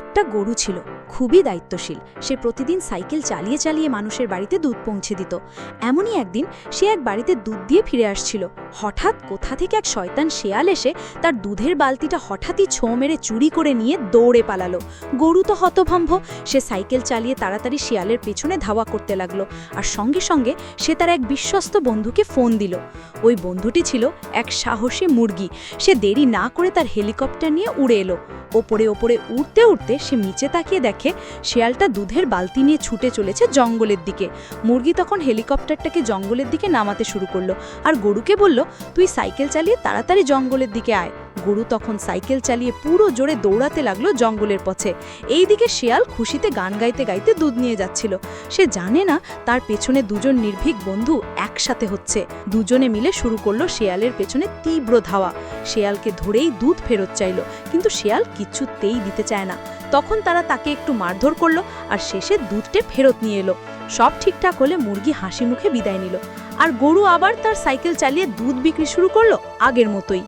একটা গরু ছিল, খুবই দায়িত্বশীল। সে প্রতিদিন সাইকেল চালিয়ে চালিয়ে মানুষের বাড়িতে দুধ পৌঁছে দিত। এমনই একদিন সে এক বাড়িতে দুধ দিয়ে ফিরে আসছিল। হঠাৎ কোথা থেকে এক শয়তান শেয়াল এসে তার দুধের বালতিটা হঠাৎই ছোঁ মেরে চুরি করে নিয়ে দৌড়ে পালালো। গরু তো হতভম্ব, সে সাইকেল চালিয়ে তাড়াতাড়ি শিয়ালের পেছনে ধাওয়া করতে লাগল আর সঙ্গে সঙ্গে সে তার এক বিশ্বস্ত বন্ধুকে ফোন দিল। ওই বন্ধুটি ছিল এক সাহসী মুরগি। সে দেরি না করে তার হেলিকপ্টার নিয়ে উড়ে এলো। ওপরে ওপরে উড়তে উড়তে সে নিচে তাকিয়ে দেখে শেয়ালটা দুধের বালতি নিয়ে ছুটে চলেছে জঙ্গলের দিকে। মুরগি তখন হেলিকপ্টারটাকে জঙ্গলের দিকে নামাতে শুরু করল আর গরুকে বলল, তুই সাইকেল চালিয়ে তাড়াতাড়ি জঙ্গলের দিকে আয়। গরু তখন সাইকেল চালিয়ে পুরো জোরে দৌড়াতে লাগল জঙ্গলের পথে। এইদিকে শেয়াল খুশিতে গান গাইতে গাইতে দুধ নিয়ে যাচ্ছিল। সে জানে না তার পেছনে দুজন নির্ভীক বন্ধু একসাথে হচ্ছে। দুজনে মিলে শুরু করল শেয়ালের পেছনে তীব্র ধাওয়া। শেয়ালকে ধরেই দুধ ফেরত চাইলো, কিন্তু শেয়াল কিছুতেই দিতে চায় না। তখন তারা তাকে একটু মারধর করল আর শেষে দুধটে ফেরত নিয়ে এলো। সব ঠিকঠাক হলে মুরগি হাসি মুখে বিদায় নিল। আর গরু আবার তার সাইকেল চালিয়ে দুধ বিক্রি শুরু করল আগের মতোই।